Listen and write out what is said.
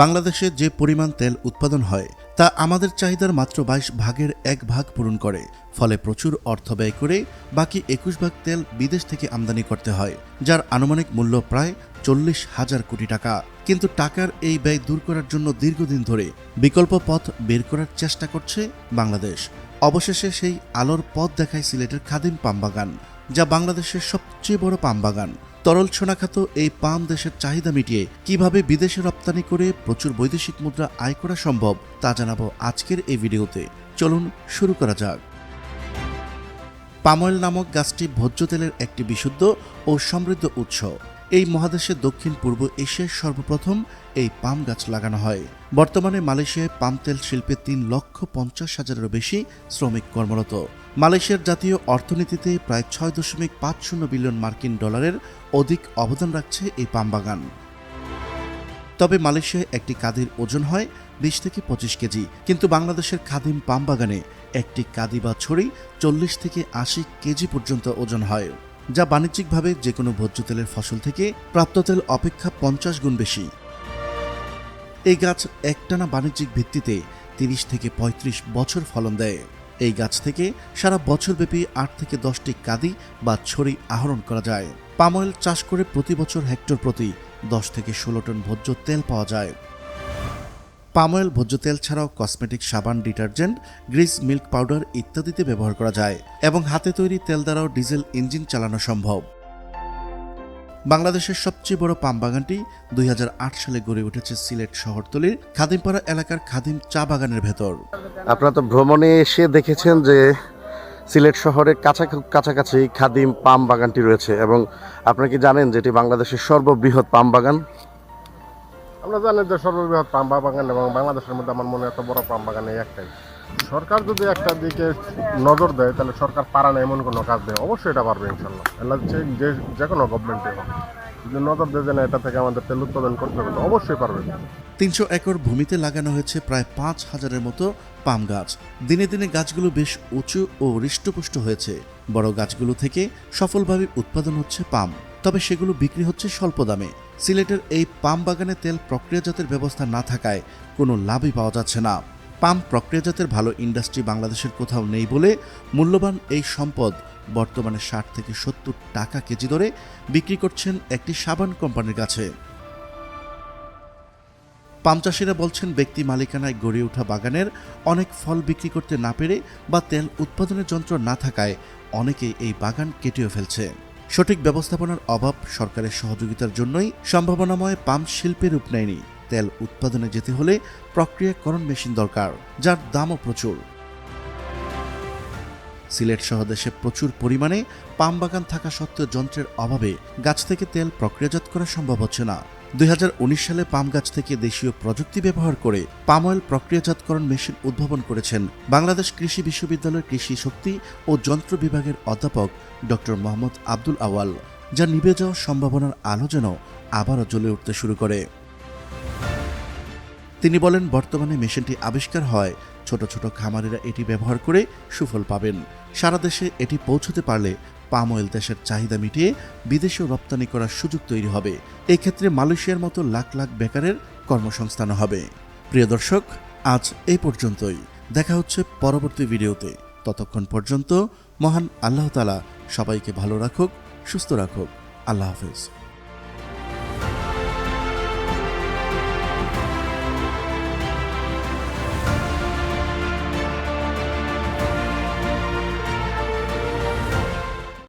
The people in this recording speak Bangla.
বাংলাদেশে যে পরিমাণ তেল উৎপাদন হয়, তা আমাদের চাহিদার মাত্র বাইশ ভাগের এক ভাগ পূরণ করে। ফলে প্রচুর অর্থ ব্যয় করে বাকি একুশ ভাগ তেল বিদেশ থেকে আমদানি করতে হয়, যার আনুমানিক মূল্য প্রায় চল্লিশ হাজার কোটি টাকা। কিন্তু টাকার এই ব্যয় দূর করার জন্য দীর্ঘদিন ধরে বিকল্প পথ বের করার চেষ্টা করছে বাংলাদেশ। অবশেষে সেই আলোর পথ দেখায় সিলেটের খাদিম পাম বাগান, যা বাংলাদেশের সবচেয়ে বড় পাম বাগান। তরল সোনাখাত এই পাম দেশের চাহিদা মিটিয়ে কীভাবে বিদেশে রপ্তানি করে প্রচুর বৈদেশিক মুদ্রা আয় করা সম্ভব, তা জানাব আজকের এই ভিডিওতে। চলুন শুরু করা যাক। পাময়েল নামক গাছটি ভোজ্য তেলের একটি বিশুদ্ধ ও সমৃদ্ধ উৎস। এই মহাদেশের দক্ষিণ, পূর্ব এশিয়ার সর্বপ্রথম এই পাম গাছ লাগানো হয়। বর্তমানে মালয়েশিয়ায় পাম তেল শিল্পে তিন লক্ষ পঞ্চাশ হাজারেরও বেশি শ্রমিক কর্মরত। মালয়েশিয়ার জাতীয় অর্থনীতিতে প্রায় ছয় দশমিক পাঁচ শূন্য বিলিয়ন মার্কিন ডলারের অধিক অবদান রাখছে এই পাম বাগান। তবে মালয়েশিয়ায় একটি কাদির ওজন হয় বিশ থেকে পঁচিশ কেজি, কিন্তু বাংলাদেশের খাদিম পাম বাগানে একটি কাদি বা ছড়ি চল্লিশ থেকে আশি কেজি পর্যন্ত ওজন হয়। যা বাণিজ্যিকভাবে যে কোনো ভোজ্য তেলের ফসল থেকে প্রাপ্ত তেল অপেক্ষা পঞ্চাশ গুণ বেশি। এই গাছ একটানা বাণিজ্যিক ভিত্তিতে তিরিশ থেকে ৩৫ বছর ফলন দেয়। এই গাছ থেকে সারা বছরব্যাপী আট থেকে দশটি কাদি বা ছড়ি আহরণ করা যায়। পাম অয়েল চাষ করে প্রতি বছর হেক্টর প্রতি দশ থেকে ষোলো টন ভোজ্য তেল পাওয়া যায়। পাম অয়েল ভোজ্য তেল ছাড়াও কসমেটিক সাবান ডিটারজেন্ট, গ্রিস মিল্ক পাউডার ইত্যাদিতে ব্যবহার করা যায় এবং হাতে তৈরি তেল দ্বারাও ডিজেল ইঞ্জিন চালানো সম্ভব। বাংলাদেশের সবচেয়ে বড় পাম বাগানটি দুই হাজার আট সালে গড়ে উঠেছে সিলেট শহরতলির খাদিমপাড়া এলাকার খাদিম চা বাগানের ভেতর। আপনারা তো ভ্রমণে এসে দেখেছেন যে সিলেট শহরের কাছা কাছাকাছি খাদিম পাম বাগানটি রয়েছে এবং আপনারা কি জানেন যে এটি বাংলাদেশের সর্ববৃহৎ পাম বাগান? আমরা জানি যে সর্ববৃহৎ পাম বাগান এবং বাংলাদেশের মধ্যে আমার মনে এত বড় পাম বাগান এই একটাই। সরকার যদি একটা দিকে নজর দেয়, তাহলে সরকার পারা না এমন কোনো কাজ দেয়। অবশ্যই এটা পারবে ইনশাল্লাহ এলা যে যে- যে কোনো গভর্নমেন্টে যদি নজর দেয় যে না, এটা থেকে আমাদের তেল উৎপাদন করতে হবে অবশ্যই পারবে। তিনশো একর ভূমিতে লাগানো হয়েছে প্রায় পাঁচ হাজারের মতো পাম গাছ। দিনে দিনে গাছগুলো বেশ উঁচু ও হৃষ্টপুষ্ট হয়েছে। বড় গাছগুলো থেকে সফলভাবে উৎপাদন হচ্ছে পাম। তবে সেগুলো বিক্রি হচ্ছে স্বল্প দামে। সিলেটের এই পাম বাগানে তেল প্রক্রিয়াজাতের ব্যবস্থা না থাকায় কোনো লাভই পাওয়া যাচ্ছে না। পাম প্রক্রিয়াজাতের ভালো ইন্ডাস্ট্রি বাংলাদেশের কোথাও নেই বলে মূল্যবান এই সম্পদ বর্তমানে ষাট থেকে সত্তর টাকা কেজি দরে বিক্রি করছেন একটি সাবান কোম্পানির কাছে। পাম চাষিরা বলছেন, ব্যক্তি মালিকানায় গড়ে ওঠা বাগানের অনেক ফল বিক্রি করতে না পেরে বা তেল উৎপাদনের যন্ত্র না থাকায় অনেকেই এই বাগান কেটেও ফেলছে। সঠিক ব্যবস্থাপনার অভাব সরকারের সহযোগিতার জন্যই সম্ভাবনাময় পাম্প শিল্পে রূপ নেয়নি। তেল উৎপাদনে যেতে হলে প্রক্রিয়াকরণ মেশিন দরকার, যার দামও প্রচুর। সিলেট সহ দেশে প্রচুর পরিমাণে পাম বাগান থাকা সত্ত্বেও যন্ত্রের অভাবে গাছ থেকে তেল প্রক্রিয়াজাত করা সম্ভব হচ্ছে না। দুই সালে পাম গাছ থেকে দেশীয় প্রযুক্তি ব্যবহার করে পাম অয়েল প্রক্রিয়াজাতকরণ মেশিন উদ্ভাবন করেছেন বাংলাদেশ কৃষি বিশ্ববিদ্যালয়ের কৃষি শক্তি ও যন্ত্র বিভাগের অধ্যাপক ডক্টর মোহাম্মদ আব্দুল আওয়াল, যা নিভে যাওয়ার সম্ভাবনার আলো যেন আবারও জ্বলে উঠতে শুরু করে। তিনি বলেন, বর্তমানে মেশিনটি আবিষ্কার হয়, ছোট ছোট খামারিরা এটি ব্যবহার করে সুফল পাবেন। সারা দেশে এটি পৌঁছতে পারলে পাম অয়েল দেশের চাহিদা মিটিয়ে বিদেশেও রপ্তানি করার সুযোগ তৈরি হবে। এক্ষেত্রে মালয়েশিয়ার মতো লাখ লাখ বেকারের কর্মসংস্থান হবে। প্রিয় দর্শক, আজ এই পর্যন্তই। দেখা হচ্ছে পরবর্তী ভিডিওতে। ততক্ষণ পর্যন্ত মহান আল্লাহ তালা সবাইকে ভালো রাখুক, সুস্থ রাখুক। আল্লাহ হাফেজ।